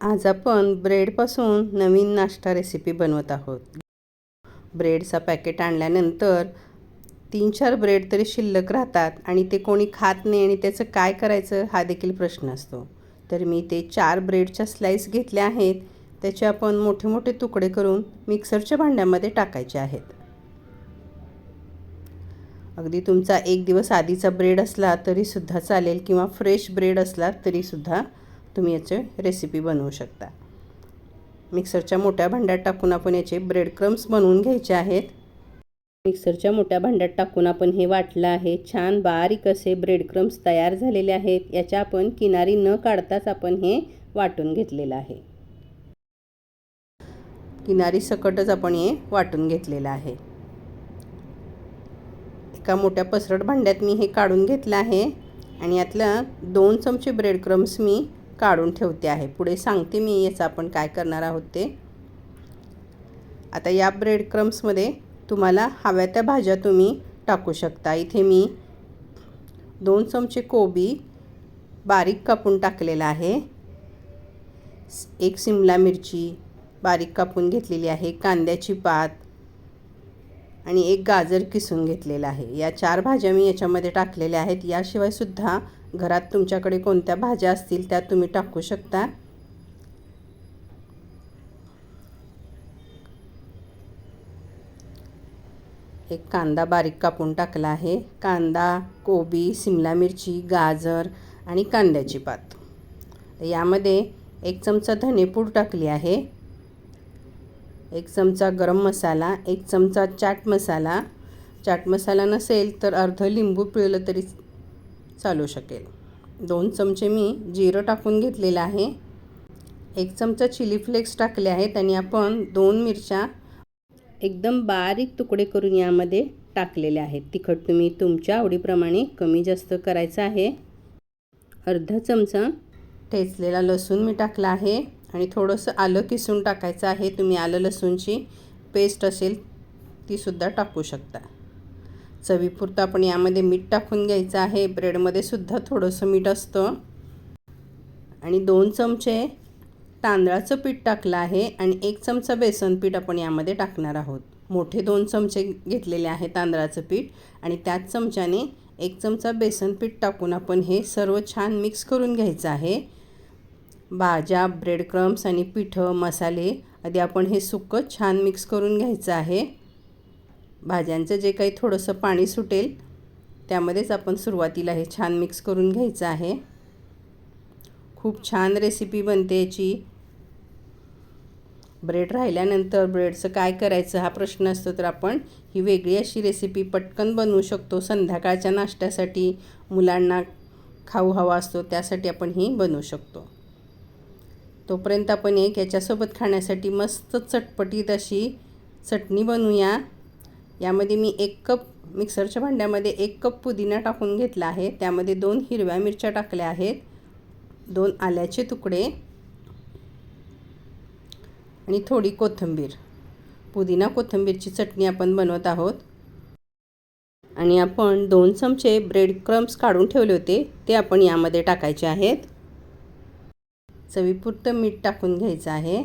आज आपण ब्रेडपासून नवीन नाश्ता रेसिपी बनवत आहोत. ब्रेडचा पॅकेट आणल्यानंतर तीन चार ब्रेड तरी शिल्लक राहतात आणि ते कोणी खात नाही आणि त्याचं काय करायचं हा देखील प्रश्न असतो. तर मी ते चार ब्रेडच्या स्लाईस घेतल्या आहेत. त्याचे आपण मोठे मोठे तुकडे करून मिक्सरच्या भांड्यामध्ये टाकायचे आहेत. अगदी तुमचा एक दिवस आधीचा ब्रेड असला तरीसुद्धा चालेल किंवा फ्रेश ब्रेड असला तरीसुद्धा तुम्ही याचे रेसिपी बनवू शकता. मिक्सरच्या मोठ्या भांड्यात टाकून आपण याचे ब्रेड क्रम्स बनवून घ्यायचे आहेत. मिक्सरच्या मोठ्या भांड्यात टाकून आपण हे वाटलं आहे. छान बारीक असे ब्रेड क्रम्स तयार झालेले आहेत. याच्या आपण किनारी न काढताच आपण हे वाटून घेतलेलं आहे. किनारी सकटच आपण हे वाटून घेतलेलं आहे. एका मोठ्या पसरट भांड्यात मी हे काढून घेतलं आहे. आणि यातलं दोन चमचे ब्रेड क्रम्स मी काढून ठेवते आहे. पुढे सांगते मी याचं आपण काय करणार आहोत ते. आता या ब्रेड क्रम्समध्ये तुम्हाला हव्या त्या भाज्या तुम्ही टाकू शकता. इथे मी दोन चमचे कोबी बारीक कापून टाकलेला आहे. एक सिमला मिरची बारीक कापून घेतलेली आहे. कांद्याची पात आणि एक गाजर किसून घेतलेला आहे. या चार भाज्या मी याच्यामध्ये टाकलेल्या आहेत. याशिवाय सुद्धा घरात तुमच्याकडे कोणत्या भाज्या असतील त्या तुम्ही टाकू शकता. एक कांदा बारीक कापून टाकला आहे. कांदा कोबी सिमला मिरची गाजर आणि कांद्याची पात. यामध्ये एक चमचा धनेपूड टाकली आहे. एक चमचा गरम मसाला एक चमचा चाट मसाला. चाट मसाला नसेल तर अर्ध लिंबू पिळलं तरी चालू शकेल. दोन चमचे मी जिरं टाकून घेतलेलं आहे. एक चमचा चिली फ्लेक्स टाकले आहेत आणि आपण दोन मिरच्या एकदम बारीक तुकडे करून यामध्ये टाकलेले आहेत. तिखट तुम्ही तुमच्या आवडीप्रमाणे कमी जास्त करायचं आहे. अर्धा चमचा ठेचलेला लसूण मी टाकला आहे आणि थोडंसं आलं किसून टाकायचं आहे. तुम्ही आलं लसूणची पेस्ट असेल तीसुद्धा टाकू शकता. चवीपुरतं आपण यामध्ये मीठ टाकून घ्यायचं आहे. ब्रेडमध्ये सुद्धा थोडंसं मीठ असतं. आणि दोन चमचे तांदळाचं पीठ टाकलं आहे आणि एक चमचा बेसन पीठ आपण यामध्ये टाकणार आहोत. मोठे दोन चमचे घेतलेले आहे तांदळाचं पीठ आणि त्याच चमच्याने एक चमचा बेसन पीठ टाकून आपण हे सर्व छान मिक्स करून घ्यायचं आहे. भाज्या ब्रेड क्रम्स आणि पिठं मसाले आधी आपण हे सुकं छान मिक्स करून घ्यायचं आहे. भाज्यांचं जे काही थोडंसं पाणी सुटेल त्यामध्येच आपण सुरुवातीला हे छान मिक्स करून घ्यायचं आहे. खूप छान रेसिपी बनते याची. ब्रेड राहिल्यानंतर ब्रेडचं काय करायचं हा प्रश्न असतो तर आपण ही वेगळी अशी रेसिपी पटकन बनवू शकतो. संध्याकाळच्या नाश्त्यासाठी मुलांना खाऊ हवा असतो त्यासाठी आपण ही बनवू शकतो. तोपर्यंत आपण एक याच्यासोबत खाण्यासाठी मस्त चटपटीत अशी चटणी बनवूया. यामध्ये मी एक कप मिक्सरच्या भांड्यामध्ये एक कप पुदिना टाकून घेतला आहे. त्यामध्ये दोन हिरव्या मिरच्या टाकल्या आहेत. दोन आल्याचे तुकडे आणि थोडी कोथिंबीर. पुदिना कोथिंबीरची चटणी आपण बनवत आहोत. आणि आपण दोन चमचे ब्रेड क्रम्स काढून ठेवले होते. ते आपण यामध्ये टाकायचे आहेत. चवीपुरतं मीठ टाकून घ्यायचं आहे.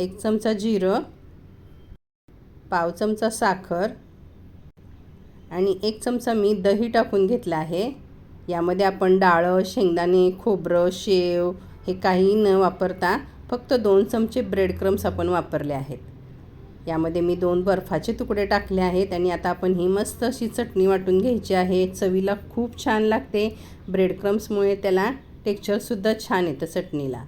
एक चमचा जिरं. पाव चमचा साखर आणि एक चमचा मी दही टाकून घेतला आहे. यामध्ये आपण डाळं शेंगदाणे खोबरं शेव हे काही न वापरता फक्त दोन चमचे ब्रेड क्रम्स आपण वापरले आहेत. यामध्ये मी दोन बर्फाचे तुकडे टाकले आहेत आणि आता आपण ही मस्त अशी चटणी वाटून घ्यायची आहे. चवीला खूप छान लागते. ब्रेड क्रम्समुळे त्याला टेक्स्चरसुद्धा छान येतं चटणीला.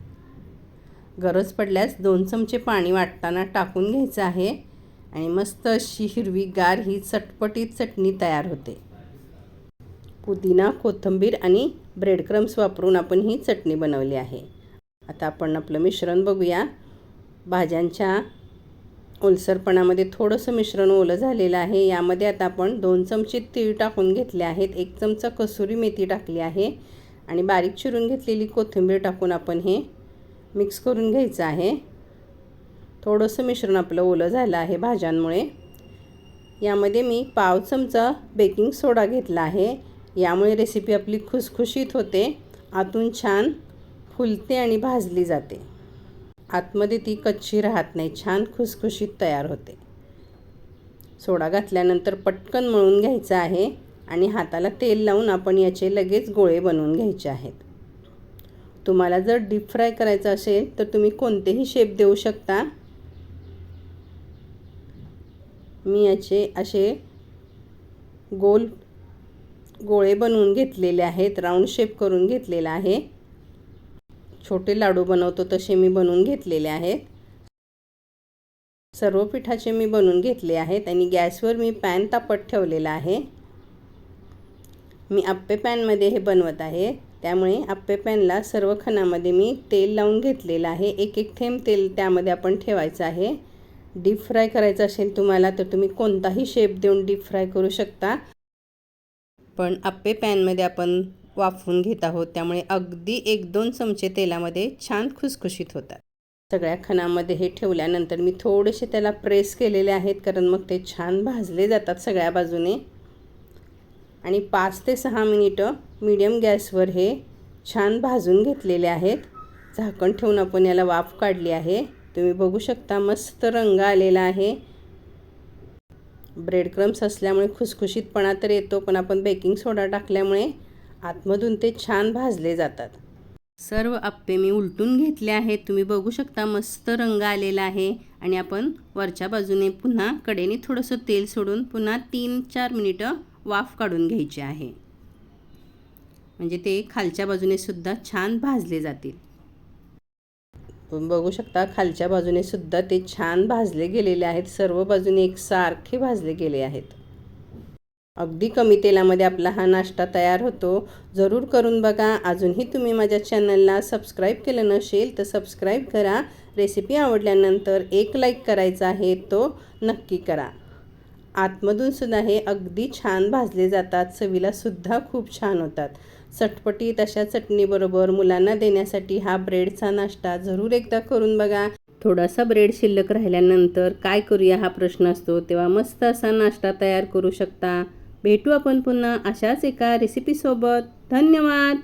गरज पडल्यास दोन चमचे पाणी वाटताना टाकून घ्यायचं आहे. आणि मस्त अशी हिरवीगार ही चटपटीत चटणी तयार होते. पुदिना कोथिंबीर आणि ब्रेड क्रम्स वापरून आपण ही चटणी बनवली आहे. आता आपण आपलं मिश्रण बघूया. भाज्यांच्या ओलसरपणामध्ये थोडंसं मिश्रण ओलं झालेलं आहे. यामध्ये आता आपण दोन चमचे तीळ टाकून घेतले आहेत. एक चमचा कसुरी मेथी टाकली आहे आणि बारीक चिरून घेतलेली कोथिंबीर टाकून आपण हे मिक्स करून घ्यायचं आहे. थोडंसं मिश्रण आपलं ओलं झालं आहे भाज्यांमुळे. यामध्ये मी पाव चमचा बेकिंग सोडा घेतला आहे. यामुळे रेसिपी आपली खुसखुशीत होते. आतून छान फुलते आणि भाजली जाते. आतमध्ये ती कच्ची राहत नाही छान खुसखुशीत तयार होते. सोडा घातल्यानंतर पटकन मळून घ्यायचं आहे आणि हाताला तेल लावून आपण याचे लगेच गोळे बनवून घ्यायचे आहेत. तुम्हाला जर डीप फ्राय करायचं असेल तर तुम्ही कोणतेही शेप देऊ शकता. मी याचे असे गोल गोळे बनवून घेतलेले आहेत राऊंड शेप करून घेतलेला आहे. छोटे लाडू बनवतो तसे मी बनवून घेतलेले आहेत. सर्व पिठाचे मी बनवून घेतले आहेत आणि गॅसवर मी पॅन तापत ठेवलेला आहे. मी आप्पे पॅनमध्ये हे बनवत आहे. त्यामुळे आप्पे पॅनला सर्व खणामध्ये मी तेल लावून घेतलेलं आहे. एक एक थेंब तेल त्यामध्ये आपण ठेवायचं आहे. डीप फ्राय करायचं असेल तुम्हाला तर तुम्ही कोणताही शेप देऊन डीप फ्राय करू शकता. पण आप्पे पॅनमध्ये आपण वाफवून घेत आहोत त्यामुळे अगदी एक दोन चमचे तेलामध्ये छान खुसखुशीत होतात. सगळ्या खणामध्ये हे ठेवल्यानंतर मी थोडेसे त्याला प्रेस केलेले आहेत कारण मग ते छान भाजले जातात सगळ्या बाजूने. आणि पाच ते सहा मिनिटं मीडियम गॅसवर हे छान भाजून घेतलेले आहेत. झाकण ठेवून आपण याला वाफ काढली आहे. तुम्ही बघू शकता मस्त रंग आलेला आहे. ब्रेड क्रम्स असल्यामुळे खुसखुशीतपणा तर येतो पण आपण बेकिंग सोडा टाकल्यामुळे आतमधून ते छान भाजले जातात. सर्व आप्पे मी उलटून घेतले आहेत. तुम्ही बघू शकता मस्त रंग आलेला आहे. आणि आपण वरच्या बाजूने पुन्हा कडेने थोडंसं तेल सोडून पुन्हा तीन चार मिनिटं वाफ काढून घ्यायची आहे. म्हणजे ते खालच्या बाजूने सुद्धा छान भाजले जातील. आपण बघू शकता खालच्या बाजूने सुद्धा ते छान भाजले गेलेले आहेत. सर्व बाजूने एकसारखे भाजले गेले आहेत. अगदी कमी तेलामध्ये आपला हा नाश्ता तयार होतो. जरूर करून बघा. अजूनही तुम्ही माझ्या चॅनलला सबस्क्राईब केलं नसेल तर सबस्क्राईब करा. रेसिपी आवडल्यानंतर एक लाईक करायचा आहे तो नक्की करा. आतमधून सुद्धा हे अगदी छान भाजले जातात. चवीला सुद्धा खूप छान होतात. चटपटीत अशा चटणीबरोबर मुलांना देण्यासाठी हा ब्रेडचा नाश्ता जरूर एकदा करून बघा. थोडासा ब्रेड शिल्लक राहिल्यानंतर काय करूया हा प्रश्न असतो. तेव्हा मस्त असा नाश्ता तयार करू शकता. भेटू आपण पुन्हा अशाच एका रेसिपीसोबत धन्यवाद!